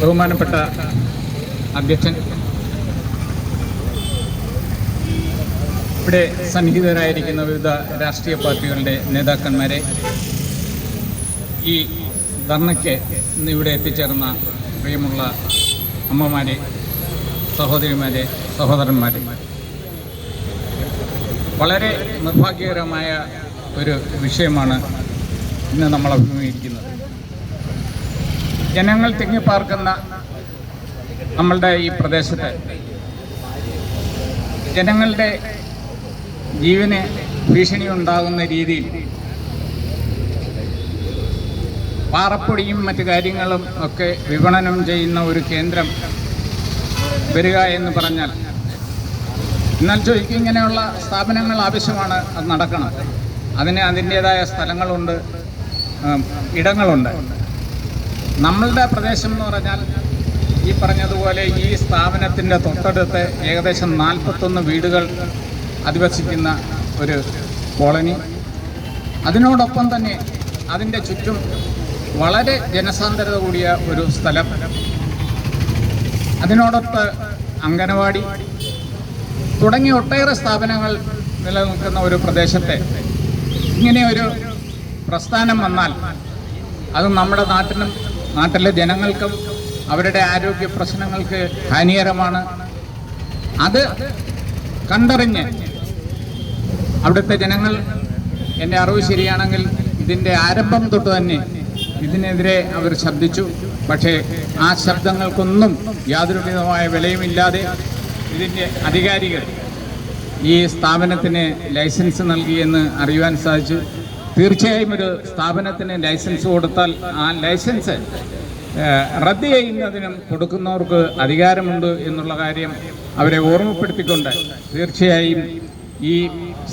ബഹുമാനപ്പെട്ട അധ്യക്ഷൻ. ഇവിടെ സന്നിഹിതരായിരിക്കുന്ന വിവിധ രാഷ്ട്രീയ പാർട്ടികളുടെ നേതാക്കന്മാരെ ഈ ധർണയ്ക്ക് ഇന്ന് ഇവിടെ എത്തിച്ചേർന്ന പ്രിയമുള്ള അമ്മമാരെ സഹോദരിമാരെ സഹോദരന്മാരെ. വളരെ നിർഭാഗ്യകരമായ ഒരു വിഷയമാണ് ഇന്ന് നമ്മൾ അഭിമുഖീകരിക്കുന്നത്. ജനങ്ങൾ തിങ്ങിപ്പാർക്കുന്ന നമ്മളുടെ ഈ പ്രദേശത്ത് ജനങ്ങളുടെ ജീവന് ഭീഷണി ഉണ്ടാകുന്ന രീതിയിൽ പാറപ്പൊടിയും മറ്റു കാര്യങ്ങളും ഒക്കെ വിപണനം ചെയ്യുന്ന ഒരു കേന്ദ്രം വരിക എന്ന് പറഞ്ഞാൽ എന്നാൽ ചോദിക്കും ഇങ്ങനെയുള്ള സ്ഥാപനങ്ങൾ ആവശ്യമാണ് അത് നടക്കണം. അതിന് അതിന്റേതായ സ്ഥലങ്ങളുണ്ട് ഇടങ്ങളുണ്ട്. നമ്മളുടെ പ്രദേശം എന്ന് പറഞ്ഞാൽ ഈ പറഞ്ഞതുപോലെ ഈ സ്ഥാപനത്തിന്റെ തൊട്ടടുത്ത് ഏകദേശം നാൽപ്പത്തൊന്ന് വീടുകൾ അധിവസിക്കുന്ന ഒരു കോളനി. അതിനോടൊപ്പം തന്നെ അതിന്റെ ചുറ്റും വളരെ ജനസാന്ദ്രത കൂടിയ ഒരു സ്ഥലം. അതിനോടൊത്ത് അംഗനവാടി തുടങ്ങി ഒട്ടേറെ സ്ഥാപനങ്ങൾ നിലനിൽക്കുന്ന ഒരു പ്രദേശത്തെ ഇങ്ങനെ ഒരു പ്രസ്ഥാനം വന്നാൽ അത് നമ്മുടെ നാട്ടിനും നാട്ടിലെ ജനങ്ങൾക്കും അവരുടെ ആരോഗ്യ പ്രശ്നങ്ങൾക്ക് ഹാനികരമാണ്. അത് കണ്ടറിഞ്ഞ് അവിടുത്തെ ജനങ്ങൾ എന്റെ അറിവ് ശരിയാണെങ്കിൽ ഇതിന്റെ ആരംഭം തൊട്ട് തന്നെ ഇതിനെതിരെ അവർ ശബ്ദിച്ചു. പക്ഷേ ആ ശബ്ദങ്ങൾക്കൊന്നും യാതൊരു വിധമായ വിലയുമില്ലാതെ ഇതിന്റെ അധികാരികൾ ഈ സ്ഥാപനത്തിന് ലൈസൻസ് നൽകിയെന്ന് അറിയുവാൻ സാധിച്ചു. തീർച്ചയായും ഒരു സ്ഥാപനത്തിന് ലൈസൻസ് കൊടുത്താൽ ആ ലൈസൻസ് റദ്ദ് ചെയ്യുന്നതിനും കൊടുക്കുന്നവർക്ക് അധികാരമുണ്ട് എന്നുള്ള കാര്യം അവരെ ഓർമ്മപ്പെടുത്തിക്കൊണ്ട് തീർച്ചയായും ഈ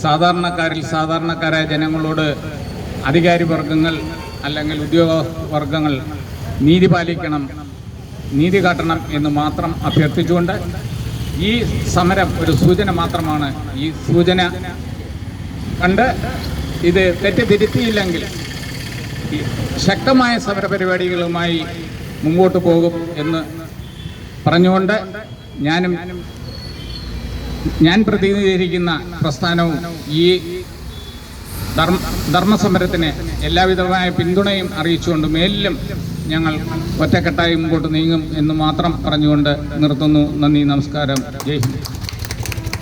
സാധാരണക്കാരിൽ സാധാരണക്കാരായ ജനങ്ങളോട് അധികാരി വർഗങ്ങൾ അല്ലെങ്കിൽ ഉദ്യോഗ വർഗങ്ങൾ നീതി പാലിക്കണം നീതി കാട്ടണം എന്ന് മാത്രം അഭ്യർത്ഥിച്ചുകൊണ്ട് ഈ സമരം ഒരു സൂചന മാത്രമാണ്. ഈ സൂചന കണ്ട് ഇത് തെറ്റിദ്ധരുത്തിയില്ലെങ്കിൽ ശക്തമായ സമരപരിപാടികളുമായി മുമ്പോട്ട് പോകും എന്ന് പറഞ്ഞുകൊണ്ട് ഞാനും ഞാൻ പ്രതിനിധീകരിക്കുന്ന പ്രസ്ഥാനവും ഈ ധർമ്മ ധർമ്മസമരത്തിന് എല്ലാവിധമായ പിന്തുണയും അറിയിച്ചുകൊണ്ട് മേലിലും ഞങ്ങൾ ഒറ്റക്കെട്ടായി മുമ്പോട്ട് നീങ്ങും എന്ന് മാത്രം പറഞ്ഞുകൊണ്ട് നിർത്തുന്നു. നന്ദി നമസ്കാരം. ജയ് ഹിന്ദ്.